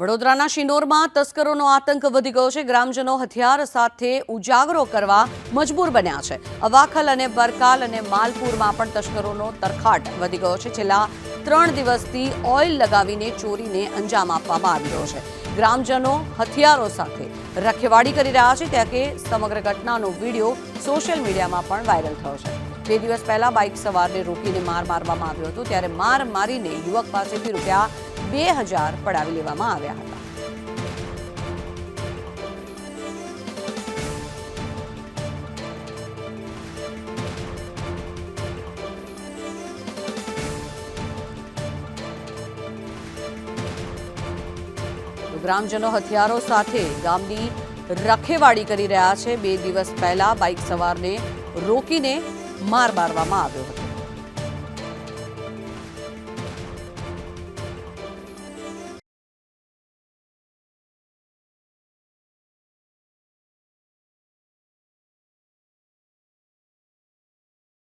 વડોદરાના શિનોરમાં તસ્કરોનો આતંક વધી ગયો છે. ગ્રામજનો હથિયાર સાથે ઉજાગરો કરવા મજબૂર બન્યા છે. અવાખલ અને બરકાલ અને માલપુરમાં પણ તસ્કરોનો તરખાટ વધી ગયો છે. છેલ્લા ત્રણ દિવસથી ઓઇલ લગાવીને ચોરીને અંજામ આપવામાં આવી રહ્યો છે. ગ્રામજનો હથિયારો સાથે રખેવાડી કરી રહ્યા છે. ત્યાં કે સમગ્ર ઘટનાનો વીડિયો સોશિયલ મીડિયામાં પણ વાયરલ થયો છે. બે દિવસ પહેલા બાઇક સવારને રોકીને માર મારવામાં આવ્યો હતો. ત્યારે માર મારીને યુવક પાસેથી રૂપિયા બે હજાર પડાવી લેવામાં આવ્યા હતા. ગ્રામજનો હથિયારો સાથે ગામની રખેવાળી કરી રહ્યા છે. બે દિવસ પહેલા બાઇક સવારને રોકીને માર મારવામાં આવ્યો હતો.